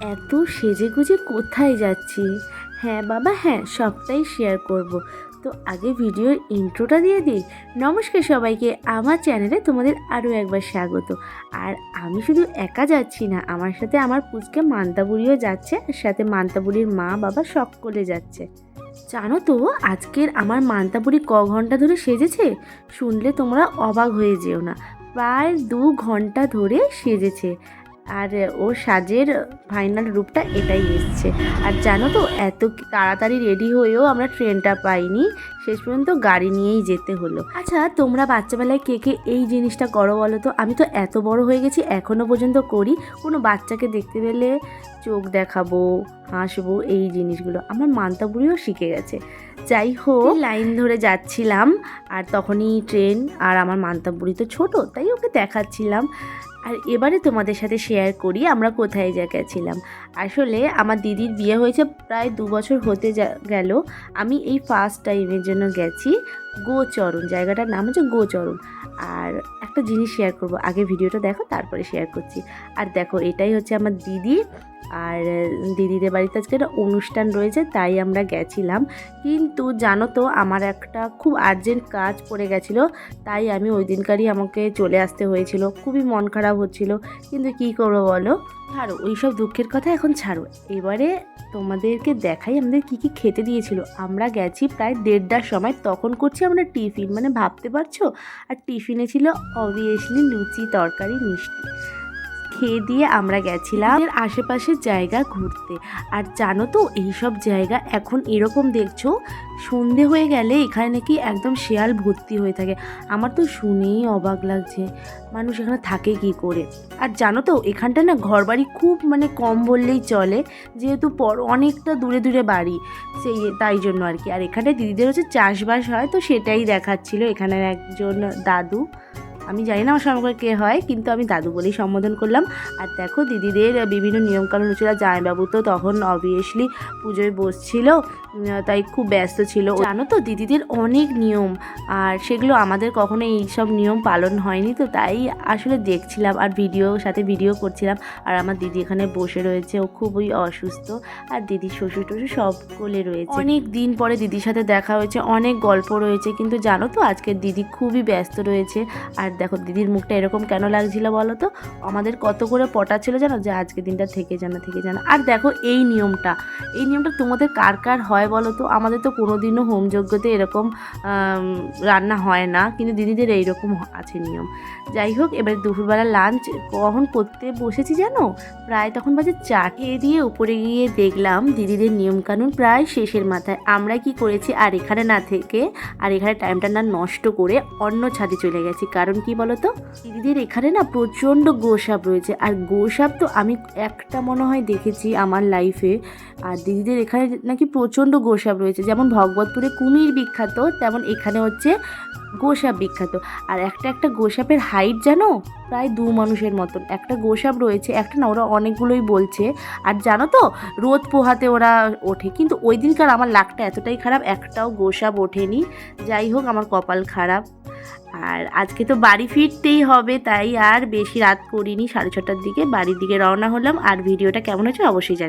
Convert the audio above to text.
এত সেজে গুজে কোথায় যাচ্ছি? হ্যাঁ বাবা হ্যাঁ সবটাই শেয়ার করব। তো আগে ভিডিওর ইন্ট্রোটা দিয়ে দিই। নমস্কার সবাইকে, আমার চ্যানেলে তোমাদের আরও একবার স্বাগত। আর আমি শুধু একা যাচ্ছি না, আমার সাথে আমার পুচকে মান্তাবুড়িও যাচ্ছে, আর সাথে মান্তাবুড়ির মা বাবা সকলে যাচ্ছে। জানো তো, আজকের আমার মান্তাবুড়ি ক ঘণ্টা ধরে সেজেছে? শুনলে তোমরা অবাক হয়ে যেও না। প্রায় দু ঘণ্টা ধরে সেজেছে। আর ও সাজের ফাইনাল রূপটা এটাই এসছে। আর জানো তো, এত তাড়াতাড়ি রেডি হয়েও আমরা ট্রেনটা পাইনি, শেষ পর্যন্ত গাড়ি নিয়েই যেতে হলো। আচ্ছা তোমরা বাচ্চাবেলায় কে কে এই জিনিসটা করো বলো তো? আমি তো এত বড় হয়ে গেছি এখনও পর্যন্ত করি। কোনো বাচ্চাকে দেখতে পেলে চোখ দেখাবো, হাসবো, এই জিনিসগুলো। আমার মান্তা বুড়িও শিখে গেছে। যাই হোক। লাইন ধরে যাচ্ছিলাম, আর তখনই ট্রেন আর আমার মান্তা বুড়ি তো ছোটো, তাই ওকে দেখাচ্ছিলাম। আর এবারে তোমাদের সাথে শেয়ার করি, আমরা কোথায় যা গেছিলাম। আসলে আমার দিদির বিয়ে হয়েছে প্রায় দু বছর হতে গেল। আমি এই ফার্স্ট টাইমের জন্য গেছি, গোচরণ, জায়গাটার নাম হচ্ছে গোচরণ। আর একটা জিনিস শেয়ার করব, আগে ভিডিওটা দেখো, তারপরে শেয়ার করছি। আর দেখো, এটাই হচ্ছে আমার দিদি। আর দিদিদের বাড়িতে আজকে একটা অনুষ্ঠান রয়েছে, তাই আমরা গেছিলাম। কিন্তু জানো তো, আমার একটা খুব আর্জেন্ট কাজ পড়ে গেছিল, তাই আমি ওই দিনকারই আমাকে চলে আসতে হয়েছিল। খুবই মন খারাপ হচ্ছিল, কিন্তু কী করব বলো? ছাড়ো, ওইসব দুঃখের কথা এখন ছাড়ো। এবারে তোমাদেরকে দেখাই আমাদের কি কি খেতে দিয়েছিল। আমরা গেছি প্রায় দেড়টার সময়, তখন করছি আমরা টিফিন। মানে ভাবতে পারছ? আর টিফিনে ছিল অবভিয়াসলি লুচি, তরকারি, মিষ্টি। খেয়ে দিয়ে আমরা গেছিলাম এর আশেপাশের জায়গা ঘুরতে। আর জানো তো, এইসব জায়গা এখন এরকম দেখছ, সন্ধে হয়ে গেলে এখানে নাকি একদম শেয়াল ভর্তি হয়ে থাকে। আমার তো শুনেই অবাক লাগছে, মানুষ এখানে থাকে কি করে? আর জানো তো, এখানটা না ঘরবাড়ি খুব মানে কম বললেই চলে, যেহেতু পর অনেকটা দূরে দূরে বাড়ি, সেই তাই জন্য আর কি। আর এখানে দিদিদের হচ্ছে চাষবাস হয়, তো সেটাই দেখাচ্ছিল এখানের একজন দাদু। আমি জানি না আমার সঙ্গে কে হয়, কিন্তু আমি দাদু বলেই সম্বোধন করলাম। আর দেখো দিদিদের বিভিন্ন নিয়মকানুন ছিল জামাইবাবু তো তখন অবভিয়াসলি পুজোয় বসছিল তাই খুব ব্যস্ত ছিল। জানো তো দিদিদের অনেক নিয়ম, আর সেগুলো আমাদের কখনো এইসব নিয়ম পালন হয়নি, তো তাই আসলে দেখছিলাম আর ভিডিও সাথে ভিডিও করছিলাম। আর আমার দিদি এখানে বসে রয়েছে, ও খুবই অসুস্থ, আর দিদির শ্বশুর টশুর সকলে রয়েছে। অনেক দিন পরে দিদির সাথে দেখা হয়েছে, অনেক গল্প রয়েছে, কিন্তু জানো তো আজকের দিদি খুবই ব্যস্ত রয়েছে, আর দেখো দিদির মুখটা এরকম কেন লাগছিল বলো তো? আমাদের কত করে পটা ছিল জানো? যে আজকে দিনটা থেকে জানা থেকে জানা আর দেখো এই নিয়মটা এই নিয়মটা তোমাদের কার কার হয় বলো তো? আমাদের তো কোনোদিনও হোমযজ্ঞতে এরকম রান্না হয় না, কিন্তু দিদিদের এইরকম আছে নিয়ম। যাই হোক, এবার দুপুরবেলা লাঞ্চ কখন করতে বসেছি জানো? প্রায় তখন বাজে চারটে দিয়ে উপরে গিয়ে দেখলাম দিদিদের নিয়মকানুন প্রায় শেষের মাথায়। আমরা কি করেছি? আর এখানে না থেকে, আর এখানে টাইমটা না নষ্ট করে অন্য ছাদে চলে গেছি। কারণ কি বলতো? দিদিদের এখানে না প্রচণ্ড গোসাপ রয়েছে। আর গোসাপ তো আমি একটা মনে হয় দেখেছি আমার লাইফে আর দিদিদের এখানে নাকি প্রচণ্ড গোসাপ রয়েছে। যেমন ভগবতপুরে কুমির বিখ্যাত, তেমন এখানে হচ্ছে গোসাপ বিখ্যাত। আর একটা একটা গোসাপের হাইট জানো? প্রায় দু মানুষের মতন। একটা গোসাপ রয়েছে, একটা না ওরা অনেকগুলোই বলছে। আর জানো তো, রোদ পোহাতে ওরা ওঠে। কিন্তু ওই দিনকার আমার লাকটা এতটাই খারাপ, একটাও গোসাপ ওঠেনি। যাই হোক, আমার কপাল খারাপ। আর আজকে তো বাড়ি ফিরতেই হবে, তাই আর বেশি রাত করিনি। সাড়ে ছটার দিকে বাড়ির দিকে রওনা হলাম। আর ভিডিওটা কেমন হয়েছে অবশ্যই জানি।